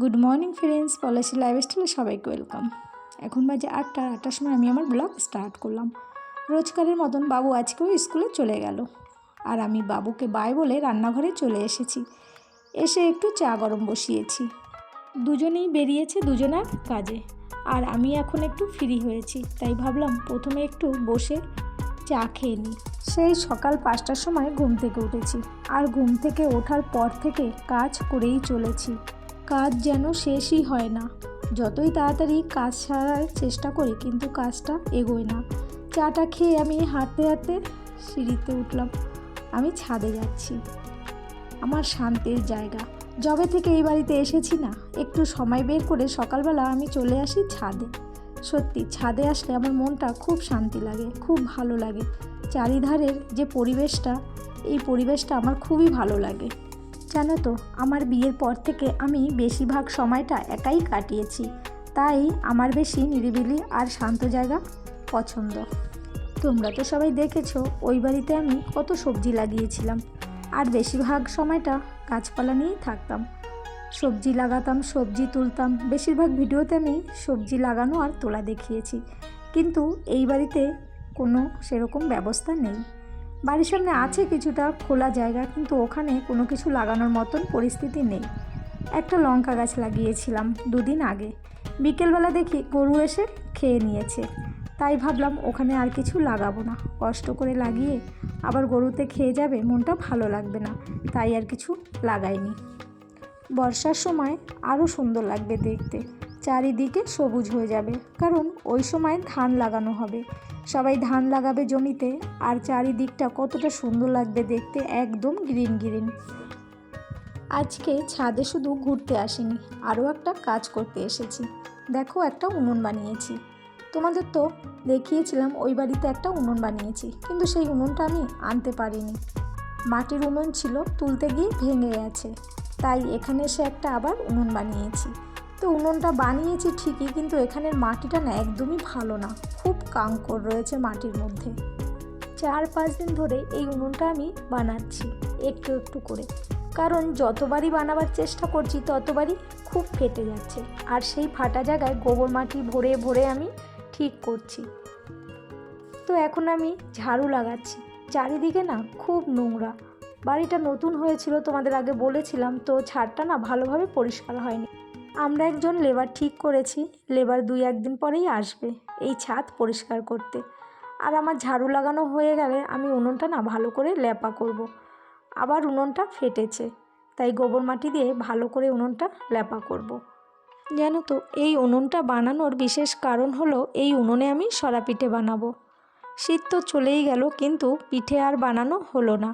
Good morning friends, Palashi লাইফস্টাইলে সবাইকে welcome. এখন বাজে আটটা, আটটার সময় আমি আমার ব্লগ স্টার্ট করলাম। রোজকারের মতন বাবু আজকেও স্কুলে চলে গেল। আর আমি বাবুকে বাই বলে রান্নাঘরে চলে এসেছি। এসে একটু চা গরম বসিয়েছি। দুজনেই বেরিয়েছে দুজনার কাজে। আর আমি এখন একটু ফ্রি হয়েছি, তাই ভাবলাম প্রথমে একটু বসে চা খেয়ে নিই। সেই সকাল পাঁচটার সময় ঘুম থেকে উঠেছি। আর ঘুম থেকে ওঠার পর থেকে কাজ করেই চলেছি। কাজ যেন শেষই হয় না। যতই তাড়াতাড়ি কাজ সারার চেষ্টা করি, কিন্তু কাজটা এগোয় না। চাটা খেয়ে আমি হাঁটতে হাঁটতে সিঁড়িতে উঠলাম। আমি ছাদে যাচ্ছি। আমার শান্তির জায়গা। যবে থেকে এই বাড়িতে এসেছি না, একটু সময় বের করে সকালবেলা আমি চলে আসি ছাদে। সত্যি, ছাদে আসলে আমার মনটা খুব শান্তি লাগে, খুব ভালো লাগে। চারিধারের যে পরিবেশটা, এই পরিবেশটা আমার খুবই ভালো লাগে। জানো তো, আমার বিয়ের পর থেকে আমি বেশিরভাগ সময়টা একাই কাটিয়েছি। তাই আমার বেশি নিরিবিলি আর শান্ত জায়গা পছন্দ। তোমরা তো সবাই দেখেছ, ওই বাড়িতে আমি কত সবজি লাগিয়েছিলাম। আর বেশিরভাগ সময়টা গাছপালা নিয়েই থাকতাম। সবজি লাগাতাম, সবজি তুলতাম। বেশিরভাগ ভিডিওতে আমি সবজি লাগানো আর তোলা দেখিয়েছি। কিন্তু এই বাড়িতে কোনো সেরকম ব্যবস্থা নেই। বাড়ির সামনে আছে কিছুটা খোলা জায়গা, কিন্তু ওখানে কোনো কিছু লাগানোর মতন পরিস্থিতি নেই। একটা লঙ্কা গাছ লাগিয়েছিলাম দুদিন আগে। বিকেলবেলা দেখি গরু এসে খেয়ে নিয়েছে। তাই ভাবলাম ওখানে আর কিছু লাগাবো না। কষ্ট করে লাগিয়ে আবার গরুতে খেয়ে যাবে মনটা ভালো লাগবে না, তাই আর কিছু লাগাইনি। বর্ষার সময় আরও সুন্দর লাগবে দেখতে। চারিদিকে সবুজ হয়ে যাবে, কারণ ওই সময় ধান লাগানো হবে। সবাই ধান লাগাবে জমিতে, আর চারিদিকটা কতটা সুন্দর লাগবে দেখতে একদম গ্রিন গ্রিন। আজকে ছাদে শুধু ঘুরতে আসিনি, আরও একটা কাজ করতে এসেছি। দেখো একটা উনুন বানিয়েছি। তোমাদের তো দেখিয়েছিলাম ওই বাড়িতে একটা উনুন বানিয়েছি, কিন্তু সেই উনুনটা আমি আনতে পারিনি। মাটির উনুন ছিল তুলতে গিয়ে ভেঙে গেছে, তাই এখানে এসে একটা আবার উনুন বানিয়েছি। তো উনুনটা বানিয়েছি ঠিকই, কিন্তু এখানের মাটিটা না একদমই ভালো না। খুব কাঙ্কর রয়েছে মাটির মধ্যে। চার পাঁচ দিন ধরে এই উনুনটা আমি বানাচ্ছি, একটু একটু করে। কারণ যতবারই বানাবার চেষ্টা করছি, ততবারই খুব ফেটে যাচ্ছে। আর সেই ফাটা জায়গায় গোবর মাটি ভরে ভরে আমি ঠিক করছি। তো এখন আমি ঝাড়ু লাগাচ্ছি। চারিদিকে না খুব নোংরা। বাড়িটা নতুন হয়েছিল, তোমাদের আগে বলেছিলাম, তো ছাদটা না ভালোভাবে পরিষ্কার হয়নি। আমরা একজন লেবার ঠিক করেছি লেবার দুই একদিন পরেই আসবে, এই ছাদ পরিষ্কার করতে আর আমার ঝাড়ু লাগানো হয়ে গেলে আমি উনুনটা না ভালো করে ল্যাপা করব। আবার উনুনটা ফেটেছে, তাই গোবর মাটি দিয়ে ভালো করে উনুনটা ল্যাপা করব। জানো তো, এই উনুনটা বানানোর বিশেষ কারণ হলো এই উনুনে আমি সরা পিঠে বানাবো শীত তো চলেই গেল, কিন্তু পিঠে আর বানানো হলো না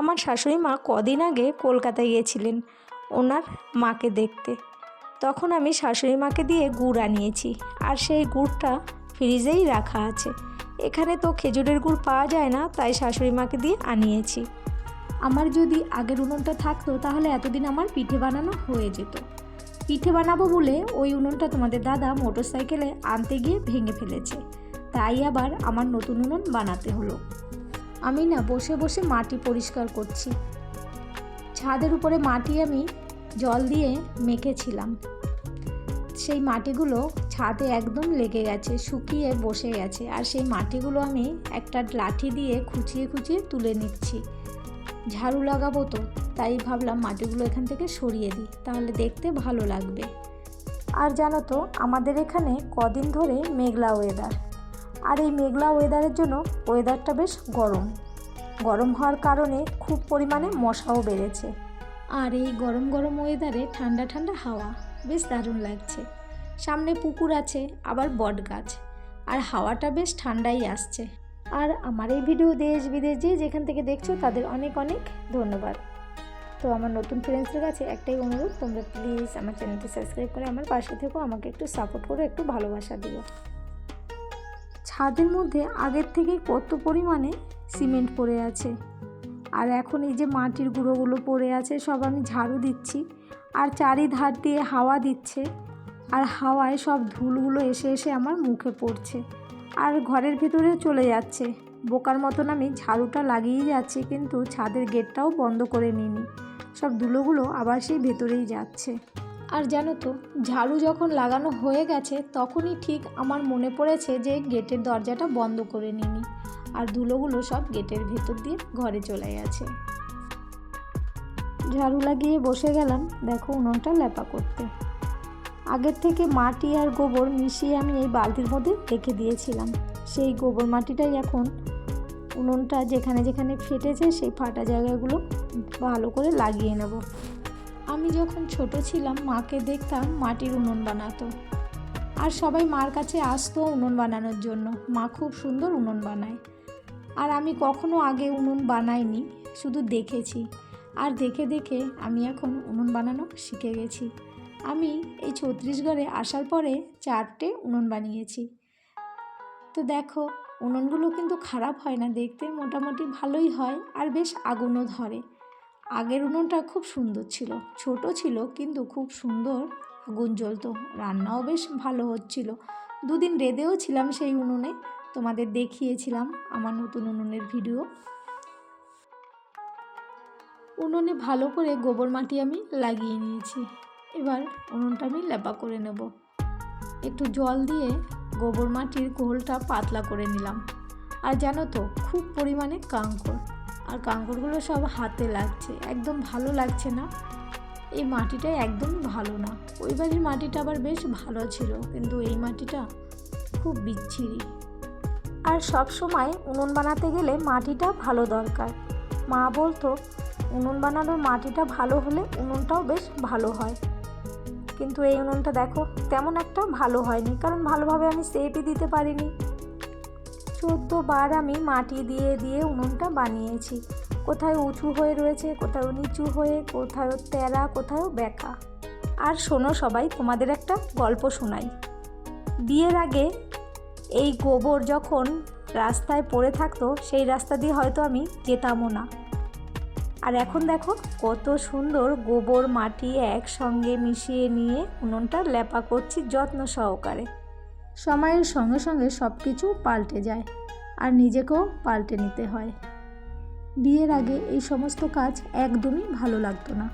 আমার শাশুড়ি মা কদিন আগে কলকাতায় গিয়েছিলেন, ওনার মাকে দেখতে তখন আমি শাশুড়ি মাকে দিয়ে গুড় আনিয়েছি আর সেই গুড়টা ফ্রিজেই রাখা আছে। এখানে তো খেজুরের গুড় পাওয়া যায় না, তাই শাশুড়ি মাকে দিয়ে আনিয়েছি। আমার যদি আগের উনুনটা থাকতো, তাহলে এতদিন আমার পিঠে বানানো হয়ে যেত। পিঠে বানাবো বলে ওই উনুনটা তোমাদের দাদা মোটর সাইকেলে আনতে গিয়ে ভেঙে ফেলেছে। তাই আবার আমার নতুন উনুন বানাতে হলো। আমি না বসে বসে মাটি পরিষ্কার করছি। ছাদের উপরে মাটি আমি জল দিয়ে মেখেছিলাম। সেই মাটিগুলো ছাদে একদম লেগে গেছে, শুকিয়ে বসে গেছে। আর সেই মাটিগুলো আমি একটা লাঠি দিয়ে খুঁচিয়ে খুঁচিয়ে তুলে নিচ্ছি। ঝাড়ু লাগাবো তো, তাই ভাবলাম মাটিগুলো এখান থেকে সরিয়ে দিই, তাহলে দেখতে ভালো লাগবে। আর জানো তো, আমাদের এখানে কদিন ধরে মেঘলা ওয়েদার আর এই মেঘলা ওয়েদারের জন্য ওয়েদারটা বেশ গরম। গরম হওয়ার কারণে খুব পরিমাণে মশাও বেড়েছে। আর এই গরম গরম ওয়েদারে ঠান্ডা ঠান্ডা হাওয়া, বেশ দারুণ লাগছে। সামনে পুকুর আছে, আবার বট গাছ আর হাওয়াটা বেশ ঠান্ডাই আসছে। আর আমার এই ভিডিও দেশ বিদেশ যে যেখান থেকে দেখছ, তাদের অনেক অনেক ধন্যবাদ। তো আমার নতুন ফ্রেন্ডসদের কাছে একটাই অনুরোধ, তোমরা প্লিজ আমার চ্যানেলটি সাবস্ক্রাইব করে আমার পাশে থেকো, আমাকে একটু সাপোর্ট করো, একটু ভালোবাসা দিও। ছাদের মধ্যে আগের থেকেই কত পরিমাণে সিমেন্ট পড়ে আছে। আর এখন এই যে মাটির গুঁড়োগুলো পড়ে আছে, সব আমি ঝাড়ু দিচ্ছি। আর চারিধার দিয়ে হাওয়া দিচ্ছে। আর হাওয়ায় সব ধুলগুলো এসে এসে আমার মুখে পড়ছে। আর ঘরের ভিতরে চলে যাচ্ছে। বোকার মতন আমি ঝাড়ুটা লাগিয়েই যাচ্ছি, কিন্তু ছাদের গেটটাও বন্ধ করে নিইনি। সব ধুলোগুলো আবার সেই ভেতরেই যাচ্ছে। আর জানো তো, ঝাড়ু যখন লাগানো হয়ে গেছে, তখনই ঠিক আমার মনে পড়েছে যে গেটের দরজাটা বন্ধ করে নিনি আর ধুলোগুলো সব গেটের ভেতর দিয়ে ঘরে চলে গেছে। ঝাড়ু লাগিয়ে বসে গেলাম, দেখো উনুনটা লেপা করতে। আগের থেকে মাটি আর গোবর মিশিয়ে আমি এই বালতির মধ্যে রেখে দিয়েছিলাম। সেই গোবর মাটিটাই এখন উনুনটা যেখানে যেখানে ফেটেছে সেই ফাটা জায়গাগুলো ভালো করে লাগিয়ে নেব। আমি যখন ছোট ছিলাম, মাকে দেখতাম মাটির উনুন বানাতো। আর সবাই মার কাছে আসতো উনুন বানানোর জন্য। মা খুব সুন্দর উনুন বানায়। আর আমি কখনো আগে উনুন বানাইনি, শুধু দেখেছি। আর দেখে দেখে আমি এখন উনুন বানানো শিখে গেছি। আমি এই ছত্তিশগড়ে আসার পরে চারটে উনুন বানিয়েছি। তো দেখো, উনুনগুলো কিন্তু খারাপ হয় না, দেখতে মোটামুটি ভালোই হয় আর বেশ আগুনও ধরে। আগের উনুনটা খুব সুন্দর ছিল, ছোট ছিল কিন্তু খুব সুন্দর আগুন জ্বলতো। রান্নাও বেশ ভালো হচ্ছিল। দুদিন রেঁধেও ছিলাম সেই উনুনে তোমাদের দেখিয়েছিলাম আমার নতুন উনুনের ভিডিও। উনুনে ভালো করে গোবর মাটি আমি লাগিয়ে নিয়েছি। এবার উনুনটা আমি লেপা করে নেব। একটু জল দিয়ে গোবর মাটির ঘোলটা পাতলা করে নিলাম। আর জানো তো, খুব পরিমাণে কাঙ্কর আর কাঙ্করগুলো সব হাতে লাগছে, একদম ভালো লাগছে না। এই মাটিটা একদম ভালো না। ওই বাড়ির মাটিটা আবার বেশ ভালো ছিল, কিন্তু এই মাটিটা খুব বিচ্ছিরি। আর সব সময় উনুন বানাতে গেলে মাটিটা ভালো দরকার। মা বলতো, উনুন বানানোর মাটিটা ভালো হলে উনুনটাও বেশ ভালো হয়। কিন্তু এই উনুনটা দেখো, তেমন একটা ভালো হয়নি, কারণ ভালোভাবে আমি সেপই দিতে পারিনি। চোদ্দ বার আমি মাটি দিয়ে দিয়ে উনুনটা বানিয়েছি। কোথায় উঁচু হয়ে রয়েছে কোথাও নিচু হয়ে কোথাও তেরা কোথাও বেঁকা আর শোনো সবাই, তোমাদের একটা গল্প শোনাই। বিয়ের আগে এই গোবর যখন রাস্তায় পড়ে থাকতো, সেই রাস্তা দিয়ে হয়তো আমি যেতামও না। আর এখন দেখো, কত সুন্দর গোবর, মাটি একসঙ্গে মিশিয়ে নিয়ে উনুনটা লেপা করছি যত্ন সহকারে। সময়ের সঙ্গে সঙ্গে সব কিছু পাল্টে যায় আর নিজেকেও পাল্টে নিতে হয়। বিয়ের আগে এই সমস্ত কাজ একদমই ভালো লাগতো না।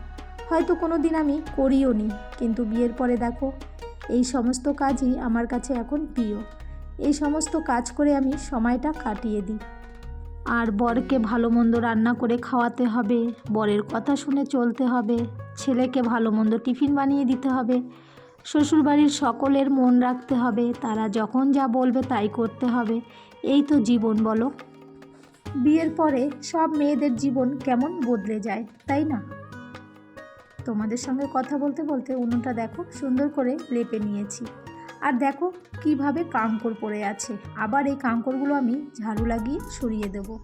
হয়তো কোনো দিন আমি করিও নি কিন্তু বিয়ের পরে দেখো, এই সমস্ত কাজই আমার কাছে এখন প্রিয়। এই সমস্ত কাজ করে আমি সময়টা কাটিয়ে দিই। আর বরকে ভালো মন্দ রান্না করে খাওয়াতে হবে, বরের কথা শুনে চলতে হবে, ছেলেকে ভালো মন্দ টিফিন বানিয়ে দিতে হবে, শ্বশুরবাড়ির সকলের মন রাখতে হবে, তারা যখন যা বলবে তাই করতে হবে, এই তো জীবন বলো। বিয়ের পরে সব মেয়েদের জীবন কেমন বদলে যায়, তাই না? তোমাদের সঙ্গে কথা বলতে বলতে উনুনটা দেখো, সুন্দর করে লেপে নিয়েছি। আর দেখো কীভাবে কাঙ্কর পড়ে আছে। আবার এই কাঙ্করগুলো আমি ঝাড়ু লাগিয়ে সরিয়ে দেব।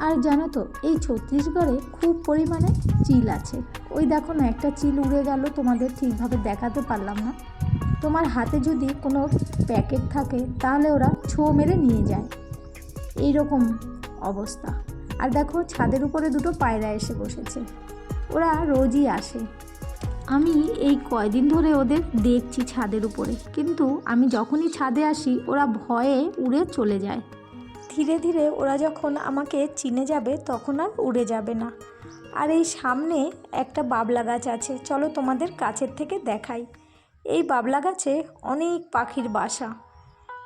আর জানো তো, এই ছত্তিশগড়ে খুব পরিমাণে চিল আছে। ওই দেখো না, একটা চিল উড়ে গেল, তোমাদের ঠিকভাবে দেখাতে পারলাম না। তোমার হাতে যদি কোনো প্যাকেট থাকে, তাহলে ওরা ছো মেরে নিয়ে যায়। এই রকম অবস্থা। আর দেখো ছাদের উপরে দুটো পায়রা এসে বসেছে। ওরা রোজই আসে। আমি এই কয়দিন ধরে ওদের দেখছি ছাদের উপরে। কিন্তু আমি যখনই ছাদে আসি, ওরা ভয়ে উড়ে চলে যায়। ধীরে ধীরে ওরা যখন আমাকে চিনে যাবে, তখন আর উড়ে যাবে না। আর এই সামনে একটা বাবলা গাছ আছে, চলো তোমাদের কাছের থেকে দেখাই। এই বাবলা গাছে অনেক পাখির বাসা।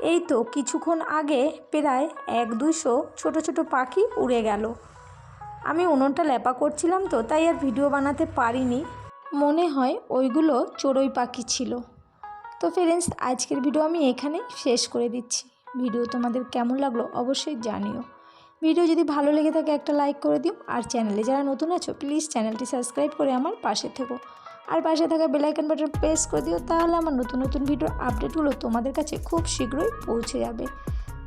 এই তো কিছুক্ষণ আগে প্রায় এক দুশো ছোট ছোট পাখি উড়ে গেল। আমি উনুনটা লেপা করছিলাম তো, তাই আর ভিডিও বানাতে পারিনি। মনে হয় ওইগুলো চড়ুই পাখি ছিল। তো ফ্রেন্ডস আজকের ভিডিও আমি এখানেই শেষ করে দিচ্ছি। ভিডিও তোমাদের কেমন লাগল অবশ্যই জানিও। ভিডিও যদি ভালো লেগে থাকে একটা লাইক করে দিও। আর চ্যানেলে যারা নতুন আছো প্লিজ চ্যানেলটি সাবস্ক্রাইব করে আমার পাশে থেকো। আর পাশে থাকা বেলাইকন বাটন প্রেস করে দিও, তাহলে আমার নতুন নতুন ভিডিওর আপডেটগুলো তোমাদের কাছে খুব শীঘ্রই পৌঁছে যাবে।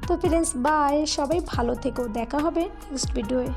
তো ফ্রেন্ডস বাই সবাই ভালো থেকো। দেখা হবে নেক্সট ভিডিওয়ে